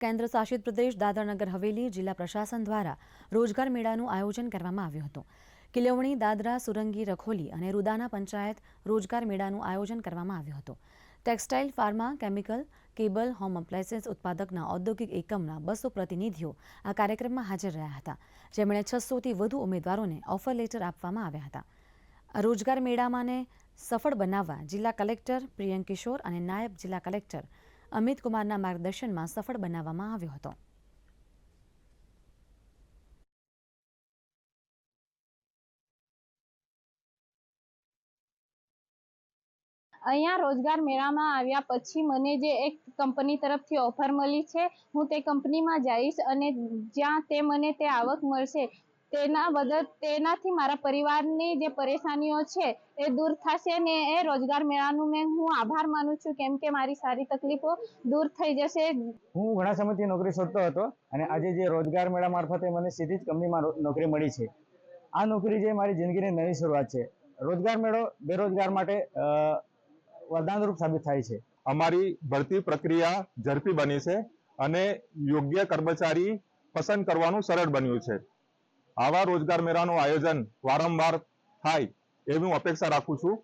કેન્દ્ર શાસિત પ્રદેશ દાદરાનગર હવેલી જિલ્લા પ્રશાસન દ્વારા રોજગાર મેળાનું આયોજન કરવામાં આવ્યું હતું. કિલવણી, દાદરા, સુરંગી, રખોલી અને રૂદાના પંચાયત રોજગાર મેળાનું આયોજન કરવામાં આવ્યું હતું. Textile, pharma, chemical, cable, home appliances ઉત્પાદકના ઔદ્યોગિક એકમના બસો પ્રતિનિધિઓ આ કાર્યક્રમમાં હાજર રહ્યા હતા. જેમણે છસોથી વધુ ઉમેદવારોને ઓફર લેટર આપવામાં આવ્યા હતા. રોજગાર મેળામાંને સફળ બનાવવા જિલ્લા કલેક્ટર પ્રિયંક કિશોર અને નાયબ જિલ્લા કલેક્ટર અમિત કુમારના માર્ગદર્શનમાં સફળ બનાવવામાં આવ્યો હતો. અહીંયા રોજગાર મેળામાં આવ્યા પછી મને જે એક કંપની તરફથી ઓફર મળી છે, હું તે કંપનીમાં જઈશ અને જ્યાં તે મને તે આવક મળશે તેના બદલ તેનાથી મારા પરિવારની જે પરેશાનીઓ છે એ દૂર થશે ને એ રોજગાર મેળાનું મેં હું આભાર માનું છું. કેમ કે મારી સારી તકલીફો દૂર થઈ જશે. હું ઘણા સમયથી નોકરી શોધતો હતો અને આજે જે રોજગાર મેળા મારફતે મને સીધી જ કંપનીમાં નોકરી મળી છે. આ નોકરી જે મારી જિંદગીની નવી શરૂઆત છે. રોજગાર મેળો બેરોજગાર માટે વરદાનરૂપ સાબિત થાય છે. અમારી ભરતી પ્રક્રિયા ઝડપી બની છે અને યોગ્ય કર્મચારી પસંદ કરવાનું સરળ બન્યું છે. આવા રોજગાર મેળાનું આયોજન વારંવાર થાય એવી હું અપેક્ષા રાખું છું.